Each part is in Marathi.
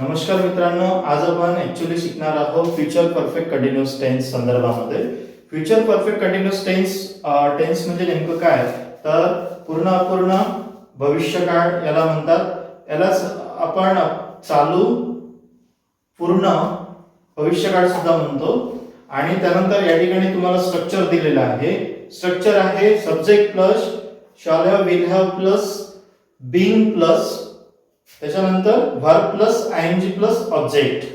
नमस्कार मित्रांनो आज आपण ऍक्च्युली शिकणार आहोत फ्युचर परफेक्ट कंटिन्युअस टेन्स संदर्भामध्ये. Future perfect continuous tense tense म्हणजे नेमकं काय? तर पूर्ण अपूर्ण भविष्यकाळ याला म्हणतात. यालाच आपण चालू पूर्ण भविष्यकाळ सुद्धा म्हणतो. आणि त्यानंतर या ठिकाणी तुम्हाला स्ट्रक्चर दिलेलं आहे. स्ट्रक्चर आहे subject plus shall have will have plus being plus त्याच्यानंतर verb plus I N G plus object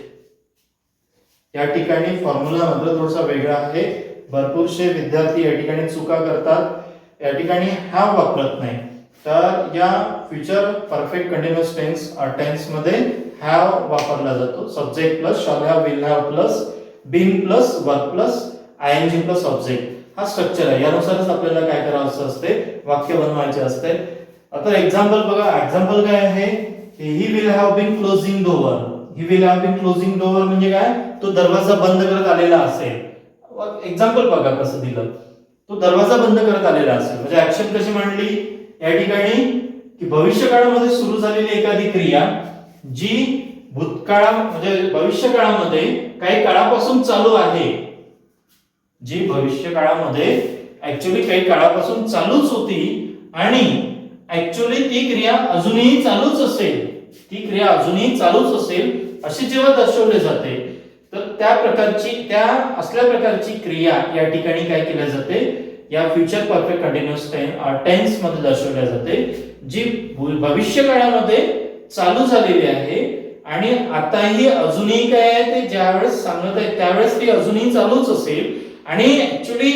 या ठिकाणी फॉर्म्युला मात्र थोडासा वेगळा आहे. भरपूरसे विद्यार्थी या ठिकाणी चुका करतात. या ठिकाणी हा वापरत नाही. तर या फ्युचर परफेक्ट कंटिन्युअस टेन्स टेन्समध्ये हॅव वापरला जातो. Subject plus shall have will have plus been plus work plus I N G plus object हा स्ट्रक्चर आहे. यानुसारच आपल्याला काय करायचं असते? वाक्य बनवायचे असते. आता एक्झाम्पल बघा. एक्झाम्पल काय आहे? He will have been closing door he will have been closing door म्हणजे काय? तो दरवाजा बंद करत आलेला असेल. एक्झाम्पल बघा कसं दिलं. तो दरवाजा बंद करत आलेला असेल. म्हणजे ऍक्शन कशी मांडली? या ठिकाणी की भविष्य काळामध्ये सुरू झालेली एखादी क्रिया जी भूतकाळा म्हणजे भविष्य काळामध्ये काही काळापासून चालू आहे. जी भविष्य काळामध्ये ऍक्च्युली काही काळापासून चालूच होती आणि ऍक्च्युली ती क्रिया अजूनही चालूच असेल. ती क्रिया अजूनही चालूच असेल अशी जेव्हा दर्शवले जाते तर त्या प्रकारची त्या असल्या प्रकारची क्रिया या ठिकाणी काय केल्या जाते? या फ्युचर परफेक्ट कंटिन्युअस टेन्समध्ये दर्शवल्या जाते जी भविष्य काळामध्ये चालू झालेली आहे. आणि आताही अजूनही काय आहे ते ज्यावेळेस सांगत आहे त्यावेळेस ती अजूनही चालूच असेल. आणि ऍक्च्युली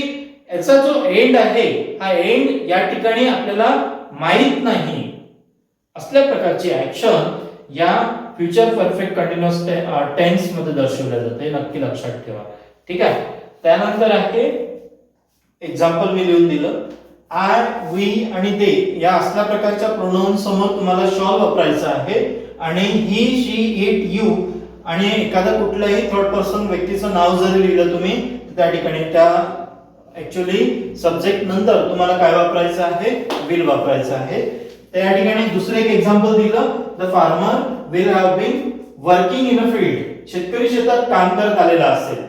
याचा जो एंड आहे हा एंड या ठिकाणी आपल्याला माहीत नाही असल्या प्रकारची ऍक्शन या फ्युचर परफेक्ट कंटिन्युअस टेन्समध्ये दर्शवल्या जाते. नक्की लक्षात ठेवा. ठीक आहे? त्यानंतर आहे एक्झाम्पल मी लिहून दिलं. आय वी आणि दे या असल्या प्रकारच्या प्रोनाऊन समोर तुम्हाला शॉल वापरायचा आहे आणि ही शी इट यू आणि एखादा कुठलंही थर्ड पर्सन व्यक्तीचं नाव जरी लिहिलं तुम्ही त्या ठिकाणी त्या ऍक्च्युली सब्जेक्ट नंतर तुम्हाला काय वापरायचं आहे? विल वापरायचं आहे. त्या ठिकाणी दुसरं एक एक्झाम्पल दिलं. The farmer will have been working in a field शेतकरी शेतात काम करत आलेला असेल.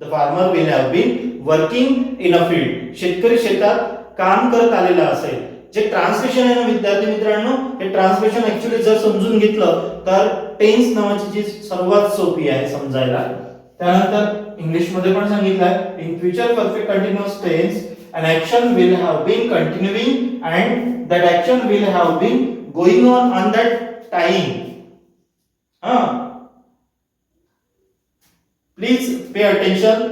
The farmer will have been working in a field शेतकरी शेतात काम करत आलेला असेल. जे ट्रान्सलेशन आहे ना विद्यार्थी मित्रांनो हे ट्रान्सलेशन ऍक्च्युली जर समजून घेतलं तर टेन्स नावाची जी सर्वात सोपी आहे समजायला त्यानंतर इंग्लिशमध्ये पण सांगितलंय in future perfect continuous tense an action will have been continuing and that action will have been going on on that time हा. Please pay attention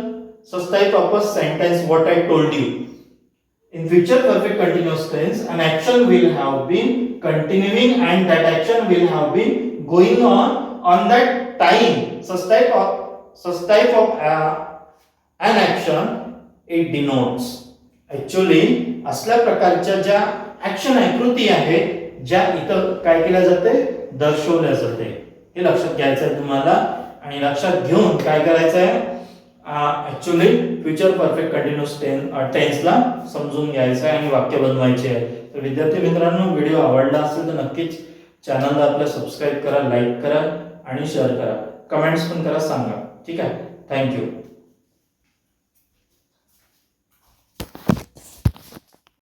स्वस्ताय proper sentence what I told you in future perfect continuous tense an action will have been continuing and that action will have been going on on that time स्वस्ताय proper such type of uh, an action it denotes actually असल्या प्रकारच्या ज्या ऍक्शन आहे कृती आहे ज्या इथं काय केल्या जाते? दर्शवल्या जाते. हे लक्षात घ्यायचं आहे तुम्हाला. आणि लक्षात घेऊन काय करायचं आहे? Actually future perfect continuous ten टेन्सला समजून घ्यायचं आहे आणि वाक्य बनवायचे आहे. तर विद्यार्थी मित्रांनो व्हिडिओ आवडला असेल तर नक्कीच चॅनलला आपल्या सबस्क्राईब करा लाईक करा आणि शेअर करा. कमेंट्स पण करा सांगा. ठीक आहे थँक्यू